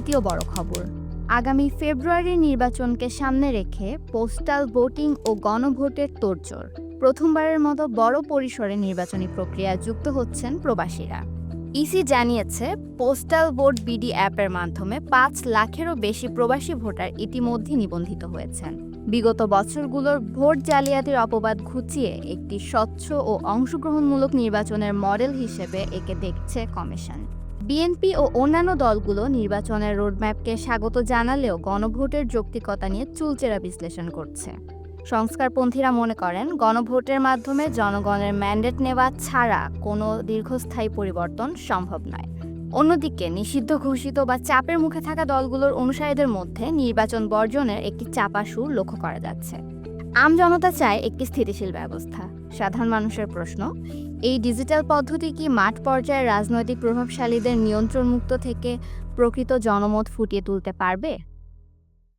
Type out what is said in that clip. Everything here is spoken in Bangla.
দ্বিতীয় বড় খবর। আগামী ফেব্রুয়ারির নির্বাচনকে সামনে রেখে পোস্টাল ভোটিং ও গণভোটের তোড়জোড়। প্রথমবারের মতো বড় পরিসরে নির্বাচনী প্রক্রিয়ায় যুক্ত হচ্ছেন প্রবাসীরা। ইসি জানিয়েছে, পোস্টাল ভোট বিডি অ্যাপের মাধ্যমে পাঁচ লাখেরও বেশি প্রবাসী ভোটার ইতিমধ্যে নিবন্ধিত হয়েছেন। বিগত বছরগুলোর ভোট জালিয়াতির অপবাদ ঘুচিয়ে একটি স্বচ্ছ ও অংশগ্রহণমূলক নির্বাচনের মডেল হিসেবে একে দেখছে কমিশন। বিএনপি ও অন্যান্য দলগুলো নির্বাচনের রোডম্যাপকে স্বাগত জানালেও গণভোটের যৌক্তিকতা নিয়ে চুলচেরা বিশ্লেষণ করছে। সংস্কারপন্থীরা মনে করেন, গণভোটের মাধ্যমে জনগণের ম্যান্ডেট নেওয়া ছাড়া কোনো দীর্ঘস্থায়ী পরিবর্তন সম্ভব নয়। অন্যদিকে, নিষিদ্ধ ঘোষিত বা চাপের মুখে থাকা দলগুলোর অনুসারীদের মধ্যে নির্বাচন বর্জনের একটি চাপা সুর লক্ষ্য করা যাচ্ছে। আম জনতা চায় একটি স্থিতিশীল ব্যবস্থা। সাধারণ মানুষের প্রশ্ন এই ডিজিটাল পদ্ধতি কি মাঠ পর্যায়ে রাজনৈতিক প্রভাবশালীদের নিয়ন্ত্রণমুক্ত থেকে প্রকৃত জনমত ফুটিয়ে তুলতে পারবে?